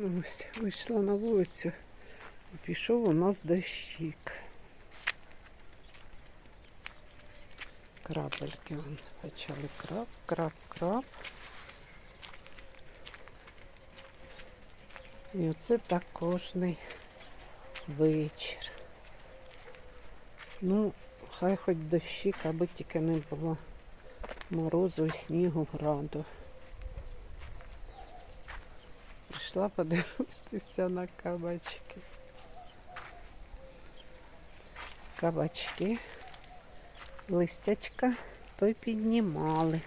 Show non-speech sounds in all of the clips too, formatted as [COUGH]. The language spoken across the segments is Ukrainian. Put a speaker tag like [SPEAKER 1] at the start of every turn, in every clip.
[SPEAKER 1] Ось вийшла на вулицю і пішов у нас дощик. Крапельки вон почали крап, крап, крап. І оце так кожний вечір. Ну, хай хоч дощик, аби тільки не було морозу і снігу граду. Прийшла подивитися на кабачки. Кабачки, листячка попіднімали.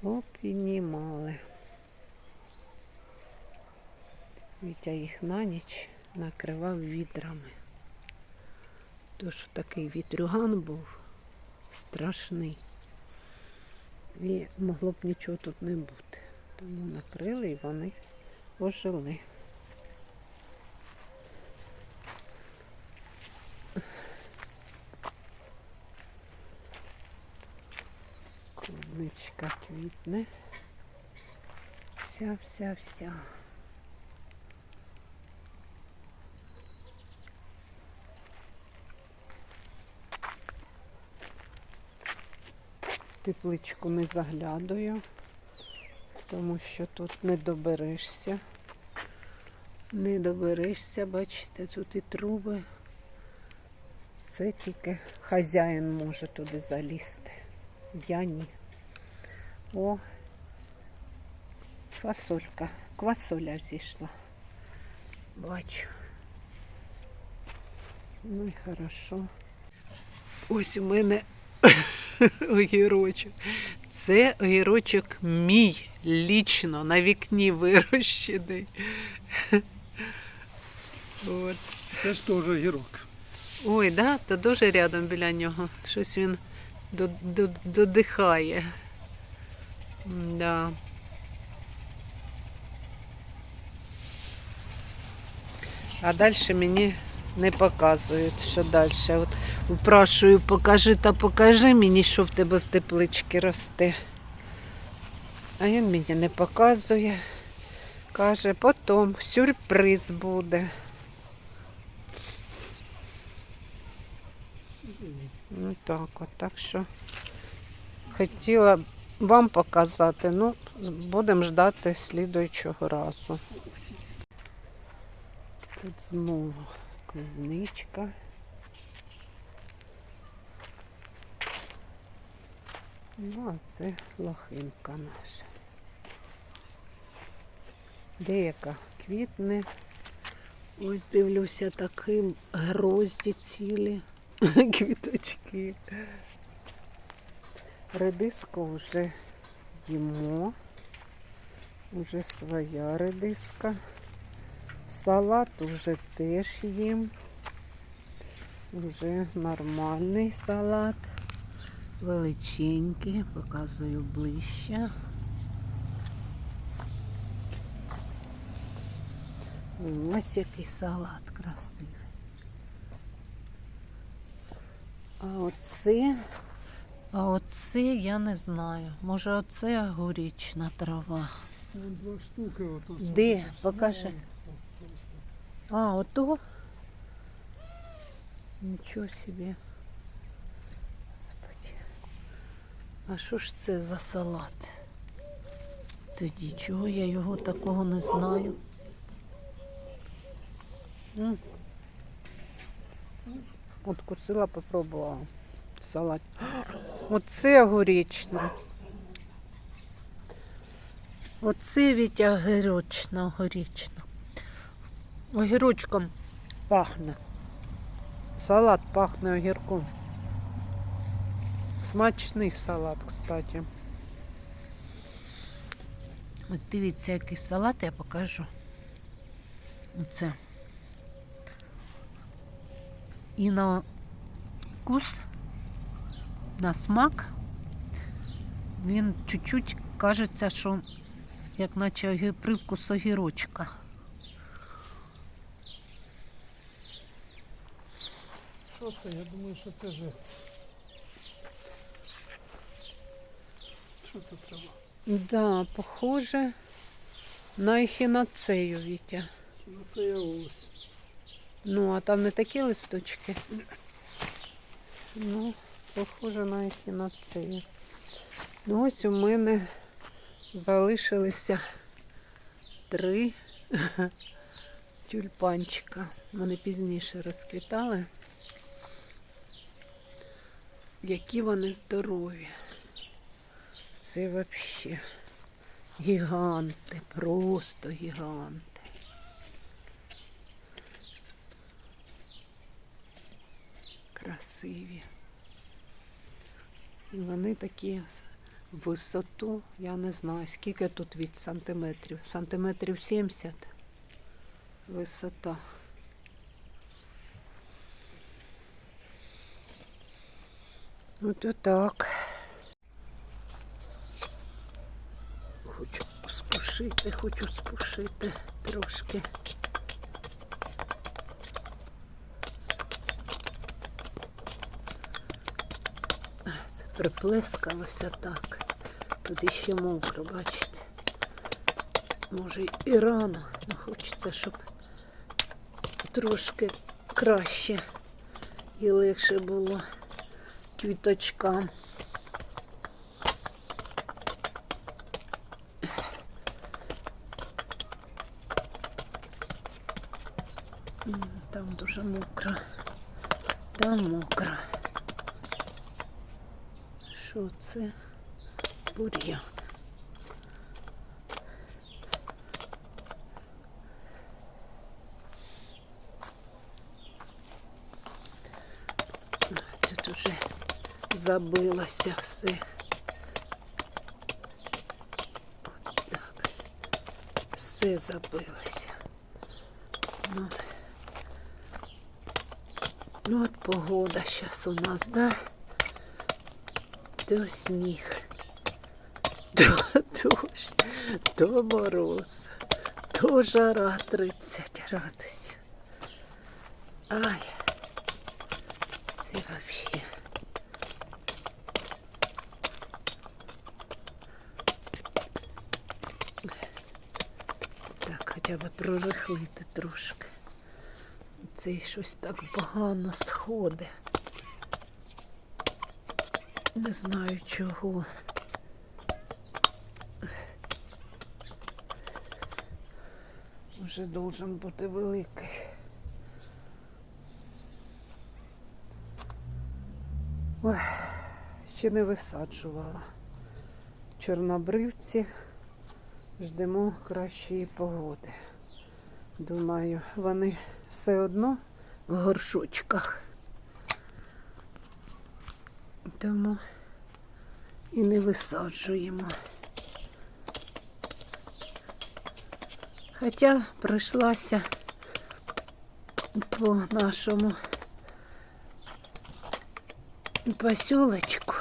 [SPEAKER 1] Попіднімали. Вітя їх на ніч накривав відрами. Тож такий вітрюган був страшний. І могло б нічого тут не бути. Тому накрили і вони ожили. Клубничка квітне. Вся, вся, вся. Тепличку не заглядаю тому що тут не доберешся. Не доберешся, бачите, тут і труби. Це тільки хазяїн може туди залізти. Я ні. О, фасолька. Квасоля зійшла. Бачу. Ну і хорошо. Ось у мене [LAUGHS] огірочок. Це огірочок мій лічно на вікні вирощений. [LAUGHS] От.
[SPEAKER 2] Це ж теж гірок.
[SPEAKER 1] Ой, да, то дуже рядом біля нього. Щось він до- до- додихає. Да. А далі мені не показують, що далі. От упрашую, покажи та покажи мені, що в тебе в тепличці росте. А він мені не показує. Каже, потім сюрприз буде. Ну так, от так що хотіла вам показати, ну, будемо ждати слідуючого разу. Тут знову клубничка. Ну, а це лохинка наша. Деяка квітне. Ось дивлюся, таким грозді цілі [LAUGHS] квіточки. Редиску вже їмо. Уже своя редиска. Салат вже теж їм. Вже нормальний салат. Величенький, показую ближче. Ось який салат красивий. А оце, а оце я не знаю. Може оце огуречна трава.
[SPEAKER 2] Два штуки. Ото
[SPEAKER 1] Де? Покажи. А, ото? Нічого собі. Господи. А що ж це за салат? Тоді чого я його такого не знаю? М. От кусила, попробувала. Салат. Оце огуречна. Оце від огірочна, огіречна. Огірочком пахне. Салат пахне огірком. Смачний салат, кстати. Ось дивіться, який салат я покажу. Оце. І на вкус, на смак, він чуть-чуть кажеться, що як наче привкус огірочка.
[SPEAKER 2] Що це? Я думаю, що це жест. Що це треба?
[SPEAKER 1] Да, похоже. На ехінацею, Вітя.
[SPEAKER 2] Ну це я ось.
[SPEAKER 1] Ну, а там не такі листочки. Ну, похоже на ехінацею. Ну, ось у мене залишилися три [LAUGHS] тюльпанчика. Вони пізніше розквітали. Які вони здорові. Це взагалі гіганти, просто гіганти. Красиві. І вони такі висоту, я не знаю, скільки тут від сантиметрів. Сантиметрів 70 висота. От отак. Хочу спушити, хочу спушити трошки. Приплескалося так. Тут іще мокро, бачите. Може і рано, але хочеться, щоб трошки краще і легше було квіточкам. М, Там дуже мокро. Там мокро. Що це? Бур'ян. Забилося все. От так. Все забилося. Ну, ну от погода зараз у нас, да? То сніг, то дощ, то мороз, то жара 30 градусів. Ай, це вообще. Так, хоча б прорихлити трошки. Цей щось так погано сходить. Не знаю чого. Вже должен бути великий. Ой, ще не висаджувала. Чорнобривці. Ждемо кращої погоди. Думаю, вони все одно в горшочках. Тому і не висаджуємо. Хоча пройшлася по нашому посілочку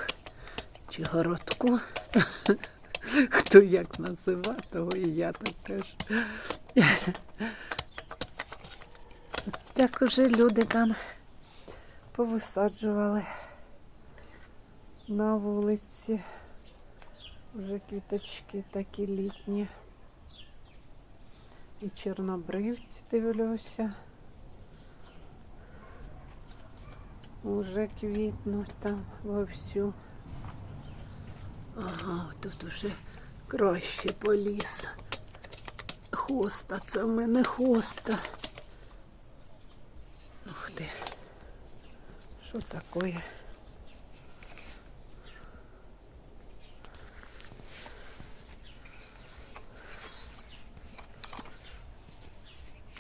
[SPEAKER 1] чи городку. [LAUGHS] Хто як називає, того і я так теж. Так уже люди там повисаджували на вулиці. Вже квіточки такі літні. І чорнобривці дивлюся. Уже квітнуть там вовсю. Ага, тут уже краще поліз. Хоста, це в мене хоста. Ух ти. Що таке?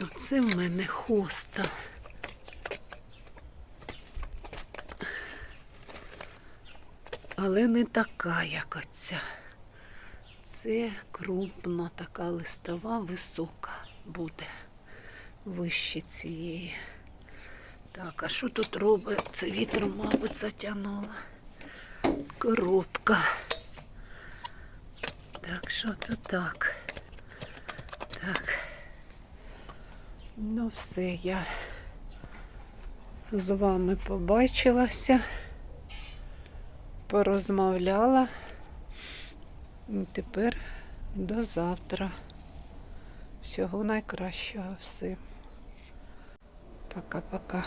[SPEAKER 1] Оце в мене хоста. Але не така, як оця. Це крупна така листова, висока буде вище цієї. Так, а що тут робить? Це вітром, мабуть, затягнуло. Коробка. Так, що тут так? Так. Ну, все, я з вами побачилася, порозмовляла. І тепер до завтра. Всього найкращого всім. Пока-пока.